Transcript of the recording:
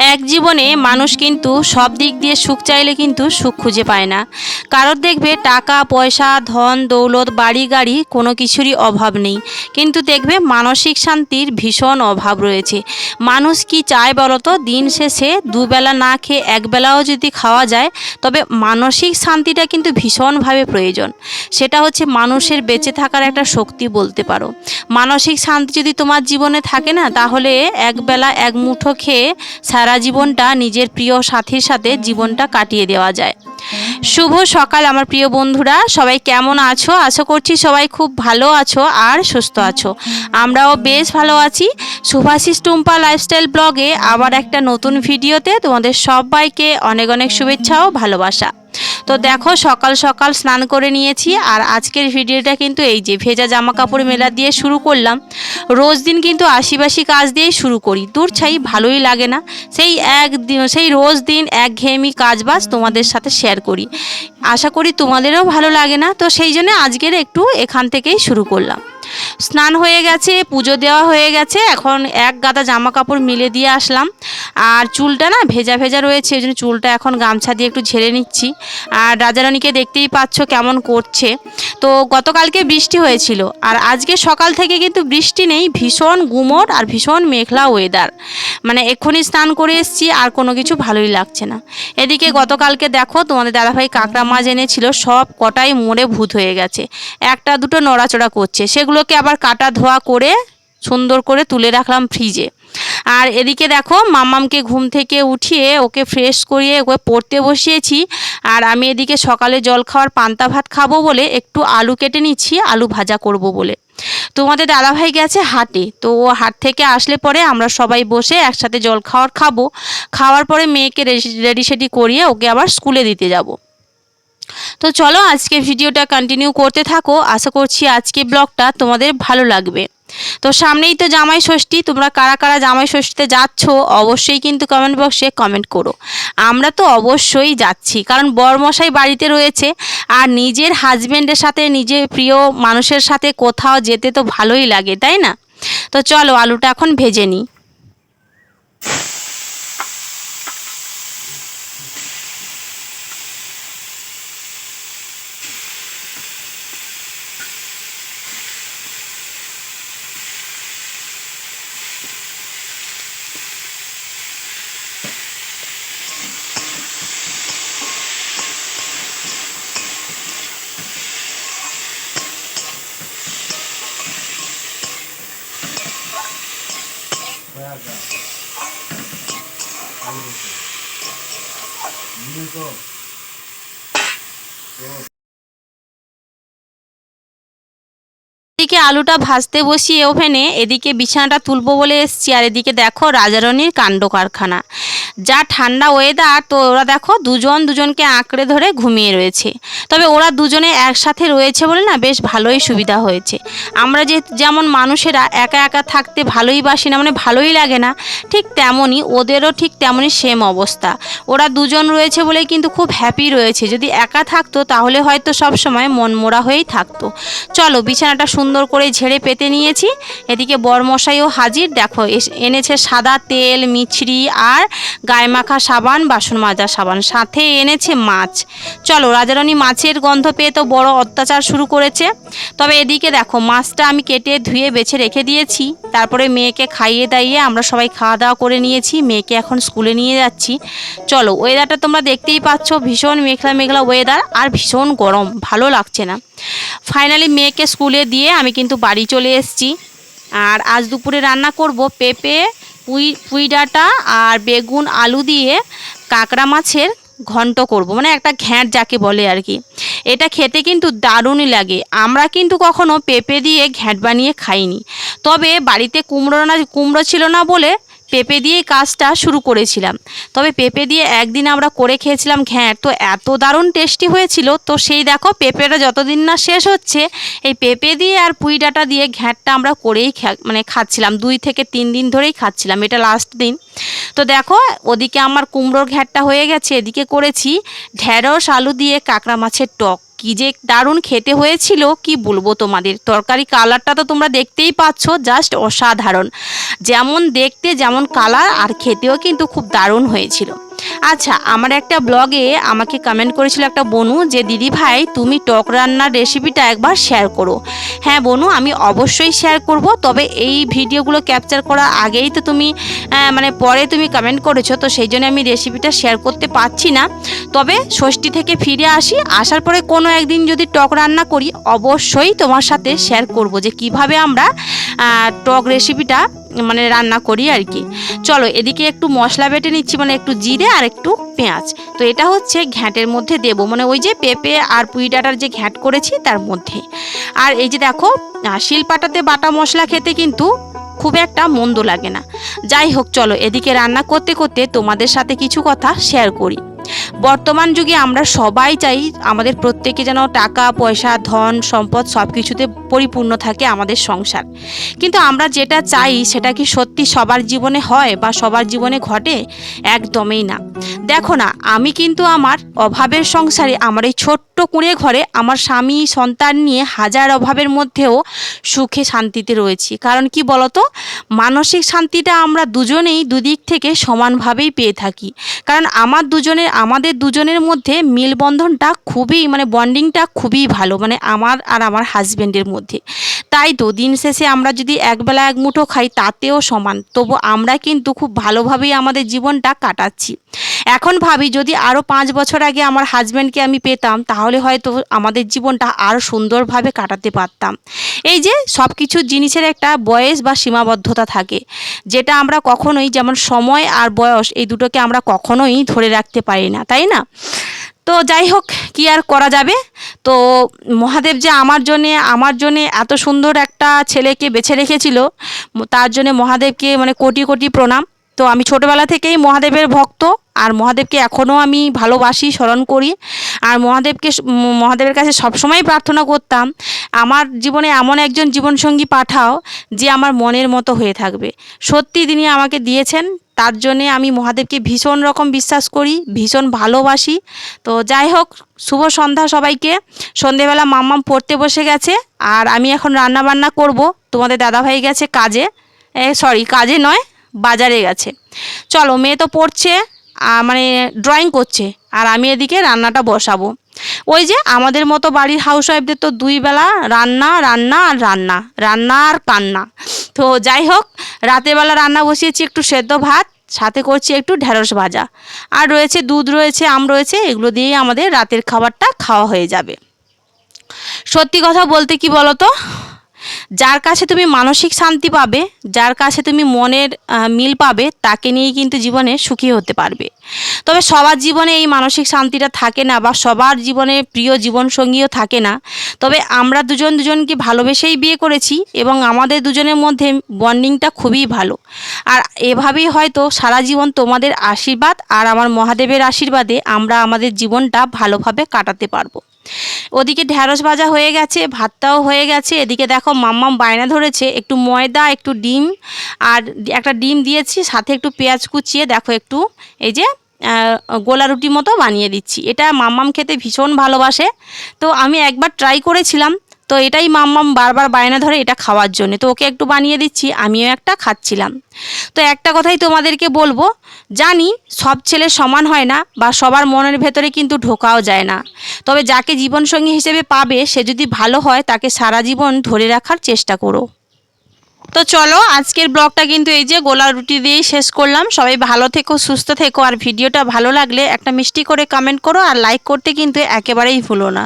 এক জীবনে মানুষ কিন্তু সব দিক দিয়ে সুখ চাইলে কিন্তু সুখ খুঁজে পায় না। কারোর দেখবে টাকা, পয়সা, ধন, দৌলত, বাড়ি, গাড়ি কোনো কিছুরই অভাব নেই। কিন্তু দেখবে মানসিক শান্তির ভীষণ অভাব রয়েছে। মানুষ কি চায় বলতো? দিন শেষে দুবেলা না খেয়ে একবেলাও যদি খাওয়া যায়, তবে মানসিক শান্তিটা কিন্তু ভীষণভাবে প্রয়োজন। সেটা হচ্ছে মানুষের বেঁচে থাকার একটা শক্তি বলতে পারো। মানসিক শান্তি যদি তোমার জীবনে থাকে না, তাহলে একবেলা এক মুঠো খেয়ে জীবনটা নিজের প্রিয় সাথীর সাথে জীবনটা কাটিয়ে দেওয়া যায়। শুভ সকাল আমার প্রিয় বন্ধুরা, সবাই কেমন আছো? আশা করছি সবাই খুব ভালো আছো আর সুস্থ আছো। আমরাও বেশ ভালো আছি। সুভাষিস টুম্পা লাইফস্টাইল ব্লগে আবার একটা নতুন ভিডিওতে তোমাদের সবাইকে অনেক অনেক শুভেচ্ছা ও ভালোবাসা। তো দেখো, সকাল সকাল স্নান করে নিয়েছি আর আজকের ভিডিওটা কিন্তু এই যে ভেজা জামা কাপড় মেলা দিয়ে শুরু করলাম। রোজ দিন কিন্তু আশিবাসী কাজ দিয়েই শুরু করি। দূর ছাই, ভালোই লাগে না। সেই এক সেই রোজ দিন এক ঘেয়েমি কাজ তোমাদের সাথে শেয়ার করি। আশা করি তোমাদেরও ভালো লাগে না। তো সেই জন্য আজকের একটু এখান থেকেই শুরু করলাম। স্নান হয়ে গেছে, পুজো দেওয়া হয়ে গেছে, এখন এক গাদা জামা কাপড় মিলে দিয়ে আসলাম। আর চুলটা না ভেজা ভেজা রয়েছে, ওই জন্য চুলটা এখন গামছা দিয়ে একটু ঝেড়ে নিচ্ছি। আর রাজারানীকে দেখতেই পাচ্ছ কেমন করছে। তো গতকালকে বৃষ্টি হয়েছিল, আর আজকে সকাল থেকে কিন্তু বৃষ্টি নেই, ভীষণ গুমট আর ভীষণ মেঘলা ওয়েদার মানে এক্ষুনি স্নান করে এসেছি, আর কোনো কিছু ভালোই লাগছে না। এদিকে গতকালকে দেখো, তোমাদের দাদাভাই কাঁকড়া মাছ এনেছিল, সব কটাই মরে ভূত হয়ে গেছে। একটা দুটো নড়াচড়া করছে, সেগুলোকে আবার কাটা ধোয়া করে সুন্দর করে তুলে রাখলাম ফ্রিজে আর এদিকে দেখো মামামকে ঘুম থেকে উঠিয়ে ওকে ফ্রেশ করিয়ে ওকে পড়তে বসিয়েছি। আর আমি এদিকে সকালে জল খাওয়ার পান্তা ভাত খাব বলে একটু আলু কেটে নিচ্ছি, আলু ভাজা করব বলে। তোমাদের দাদাভাই গেছে হাটে, তো ও হাট থেকে আসলে পরে আমরা সবাই বসে একসাথে জল খাওয়ার খাব। খাওয়ার পরে মেয়েকে রেডি সেডি করিয়ে ওকে আবার স্কুলে দিতে যাব। তো চলো আজকে ভিডিওটা কন্টিনিউ করতে থাকো। আশা করছি আজকে ব্লগটা তোমাদের ভালো লাগবে। তো সামনেই তো জামাই ষষ্ঠী, তোমরা কারা কারা জামাই ষষ্ঠীতে যাচ্ছ অবশ্যই কিন্তু কমেন্ট বক্সে কমেন্ট করো। আমরা তো অবশ্যই যাচ্ছি, কারণ বরমশাই বাড়িতে রয়েছে আর নিজের হাজব্যান্ডের সাথে, নিজের প্রিয় মানুষের সাথে কোথাও যেতে তো ভালোই লাগে, তাই না? তো চলো আলুটা এখন ভেজে নিই। 하자. 알겠어. 이래서, 요, এদিকে আলুটা ভাজতে বসিয়ে ওভেনে এদিকে বিছানাটা তুলবো বলে এসছি, আর এদিকে দেখো রাজারণীর কাণ্ড কারখানা। যা ঠান্ডা ওয়েদার তো ওরা দেখো দুজন দুজনকে আঁকড়ে ধরে ঘুমিয়ে রয়েছে। তবে ওরা দুজনে একসাথে রয়েছে বলে না বেশ ভালোই সুবিধা হয়েছে। আমরা যে যেমন মানুষেরা একা একা থাকতে ভালোই বাসি না মানে ভালোই লাগে না, ঠিক তেমনই ওদেরও ঠিক তেমনই সেম অবস্থা। ওরা দুজন রয়েছে বলেই কিন্তু খুব হ্যাপি রয়েছে। যদি একা থাকতো তাহলে হয়তো সব সময় মনমোড়া হয়েই থাকতো। চলো বিছানাটা সুন্দর করে ঝেড়ে পেতে নিয়েছি। এদিকে বরমশাইও হাজির। দেখো এনেছে সাদা তেল, মিছরি আর গায়ে মাখা সাবান, বাসন মাজা সাবান। সাথে এনেছে মাছ। চলো, রাজারানী মাছের গন্ধ পেয়ে তো বড় অত্যাচার শুরু করেছে। তবে এদিকে দেখো, মাছটা আমি কেটে ধুয়ে বেছে রেখে দিয়েছি। তারপরে মেয়েকে খাইয়ে দাইয়ে আমরা সবাই খাওয়া দাওয়া করে নিয়েছি। মেয়েকে এখন স্কুলে নিয়ে যাচ্ছি। চলো ওয়েদারটা তোমরা দেখতেই পাচ্ছ। ভীষণ মেঘলা মেঘলা ওয়েদার আর ভীষণ গরম। ভালো লাগছে না। ফাইনালি মেয়েকে স্কুলে দিয়ে আমি কিন্তু বাড়ি চলে এসছি। আর আজ দুপুরে রান্না করব পেঁপে, পুঁই পুঁই ডাঁটা আর বেগুন, আলু দিয়ে কাঁকড়া মাছের ঘন্ট করব। মানে একটা ঘ্যাঁট যাকে বলে আর কি। এটা খেতে কিন্তু দারুণই লাগে। আমরা কিন্তু কখনো পেঁপে দিয়ে ঘ্যাঁট বানিয়ে খাইনি। তবে বাড়িতে কুমড়ো না কুমড়ো ছিল না বলে পেঁপে দিয়েই কাজটা শুরু করেছিলাম। তবে পেঁপে দিয়ে একদিন আমরা করে খেয়েছিলাম ঘ্যাঁট তো এত দারুণ টেস্টি হয়েছিল। তো সেই দেখো, পেঁপেটা যতদিন না শেষ হচ্ছে, এই পেঁপে দিয়ে আর পুঁই ডাঁটা দিয়ে ঘ্যাঁটটা আমরা করেই মানে খাচ্ছিলাম। দুই থেকে তিন দিন ধরেই খাচ্ছিলাম, এটা লাস্ট দিন। তো দেখো, ওদিকে আমার কুমড়োর ঘ্যাঁটটা হয়ে গেছে, এদিকে করেছি ঢেঁড়স, আলু দিয়ে কাঁকড়া মাছের টক। কি যে দারুণ খেতে হয়েছিল, কি বলব তোমাদের? তরকারি কালারটা তো তোমরা দেখতেই পাচ্ছ জাস্ট অসাধারণ। যেমন দেখতে যেমন কালার আর খেতেও কিন্তু খুব দারুণ হয়েছিল। আচ্ছা আমার একটা ব্লগে আমাকে কমেন্ট করেছিল একটা বনু যে, দিদি ভাই, তুমি টক রান্নার রেসিপিটা একবার শেয়ার করো। হ্যাঁ বনু, আমি অবশ্যই শেয়ার করব, তবে এই ভিডিওগুলো ক্যাপচার করার আগেই তো তুমি মানে পরে তুমি কমেন্ট করেছ, তো সেই জন্য আমি রেসিপিটা শেয়ার করতে পারছি না। তবে ষষ্ঠী থেকে ফিরে আসি, আসার পরে কোনো একদিন যদি টক রান্না করি, অবশ্যই তোমার সাথে শেয়ার করব যে, কীভাবে আমরা টক রেসিপিটা মানে রান্না করি আর কি। চলো এদিকে একটু মশলা বেটে নিচ্ছি মানে একটু জিরে আর একটু পেঁয়াজ। তো এটা হচ্ছে ঘ্যাঁটের মধ্যে দেবো মানে ওই যে পেঁপে আর পুঁই ডাঁটার যে ঘ্যাঁট করেছি তার মধ্যে। আর এই যে দেখো শিলপাটাতে বাটা মশলা খেতে কিন্তু খুব একটা মন্দ লাগে না। যাই হোক, চলো এদিকে রান্না করতে করতে তোমাদের সাথে কিছু কথা শেয়ার করি। বর্তমান যুগে আমরা সবাই চাই আমাদের প্রত্যেকে যেন টাকা, পয়সা, ধন, সম্পদ সব কিছুতে পরিপূর্ণ থাকে আমাদের সংসার। কিন্তু আমরা যেটা চাই সেটা কি সত্যি সবার জীবনে হয় বা সবার জীবনে ঘটে? একদমই না। দেখো না, আমি কিন্তু আমার অভাবের সংসারে আমার এই ছোট্ট কুঁড়ে ঘরে আমার স্বামী, সন্তান নিয়ে হাজার অভাবের মধ্যেও সুখে শান্তিতে রয়েছি। কারণ কি বলতো? মানসিক শান্তিটা আমরা দুজনেই দুদিক থেকে সমানভাবেই পেয়ে থাকি। কারণ আমার দুজনের, আমাদের দুজনের মধ্যে মেলবন্ধনটা খুবই মানে বন্ডিংটা খুবই ভালো মানে আমার আর আমার হাজব্যান্ডের মধ্যে। তাই তো, দিন শেষে আমরা যদি একবেলা এক মুঠো খাই, তাতেও সমান। তবু আমরা কিন্তু খুব ভালোভাবেই আমাদের জীবনটা কাটাচ্ছি। এখন ভাবি, যদি আরও পাঁচ বছর আগে আমার হাজব্যান্ডকে আমি পেতাম, তাহলে হয়তো আমাদের জীবনটা আরও সুন্দরভাবে কাটাতে পারতাম। এই যে সব কিছু জিনিসের একটা বয়স বা সীমাবদ্ধতা থাকে, যেটা আমরা কখনোই যেমন সময় আর বয়স এই দুটোকে আমরা কখনোই ধরে রাখতে পারি না, তাই না? তো যাই হোক, কি আর করা যাবে? তো মহাদেব যে আমার জন্যে আমার জন্যে এত সুন্দর একটা ছেলেকে বেছে রেখেছিল, তার জন্য মহাদেবকে মানে কোটি কোটি প্রণাম। তো আমি ছোটোবেলা থেকেই মহাদেবের ভক্ত। আর মহাদেবকে এখনও আমি ভালোবাসি, স্মরণ করি। আর মহাদেবকে মহাদেবের কাছে সবসময় প্রার্থনা করতাম, আমার জীবনে এমন একজন জীবনসঙ্গী পাঠাও যে আমার মনের মতো হয়ে থাকবে। সত্যি তিনি আমাকে দিয়েছেন, তার জন্যে আমি মহাদেবকে ভীষণ রকম বিশ্বাস করি, ভীষণ ভালোবাসি। তো যাই হোক, শুভ সন্ধ্যা সবাইকে। সন্ধেবেলা মাম্মাম পড়তে বসে গেছে, আর আমি এখন রান্না বান্না করব। তোমাদের দাদাভাই গেছে কাজে সরি কাজে নয়, বাজারে গেছে। চলো, মেয়ে তো পড়ছে। মানে ড্রয়িং করছে। আর আমি এদিকে রান্নাটা বসাবো। ওই যে আমাদের মতো বাড়ির হাউস ওয়াইফদের তো দুই বেলা রান্না রান্না আর রান্না রান্না আর কান্না তো যাই হোক, রাতের বেলা রান্না বসিয়েছি একটু সেদ্ধ ভাত, সাথে করছি একটু ঢেঁড়স ভাজা। আর রয়েছে দুধ, রয়েছে আম, রয়েছে, এগুলো দিয়েই আমাদের রাতের খাবারটা খাওয়া হয়ে যাবে। সত্যি কথা বলতে কি বলো তো যার কাছে তুমি মানসিক শান্তি পাবে, যার কাছে তুমি মনের মিল পাবে, তাকে নিয়েই কিন্তু জীবনে সুখী হতে পারবে। তবে সবার জীবনে এই মানসিক শান্তিটা থাকে না বা সবার জীবনে প্রিয় জীবনসঙ্গীও থাকে না। তবে আমরা দুজন দুজনকে ভালোবেসেই বিয়ে করেছি এবং আমাদের দুজনের মধ্যে বন্ডিংটা খুবই ভালো। আর এভাবেই হয়তো সারা জীবন তোমাদের আশীর্বাদ আর আমার মহাদেবের আশীর্বাদে আমরা আমাদের জীবনটা ভালোভাবে কাটাতে পারব। ওদিকে ঢ্যাঁড়স ভাজা হয়ে গেছে, ভাতটাও হয়ে গেছে। এদিকে দেখো মাম্মাম বায়না ধরেছে, একটু ময়দা, একটু ডিম, আর একটা ডিম দিয়েছি, সাথে একটু পেঁয়াজ কুচিয়ে দেখো একটু, এই যে গোলা রুটি মতো বানিয়ে দিচ্ছি। এটা মাম্মাম খেতে ভীষণ ভালোবাসে। তো আমি একবার ট্রাই করেছিলাম তো এটাই মাম্মাম বারবার বায়না ধরে এটা খাওয়ার জন্য। তো ওকে একটু বানিয়ে দিচ্ছি, আমিও একটা খাচ্ছিলাম। তো একটা কথাই তোমাদেরকে বলব, জানি সব ছেলে সমান হয় না বা সবার মনের ভেতরে কিন্তু ঢোকাও যায় না। তবে যাকে জীবনসঙ্গী হিসেবে পাবে, সে যদি ভালো হয়, তাকে সারা জীবন ধরে রাখার চেষ্টা করো। তো চলো, আজকের ব্লগটা কিন্তু এই যে গোলা রুটি দিয়েই শেষ করলাম। সবাই ভালো থেকো, সুস্থ থেকো, আর ভিডিওটা ভালো লাগলে একটা মিষ্টি করে কমেন্ট করো, আর লাইক করতে কিন্তু একেবারেই ভুলো না।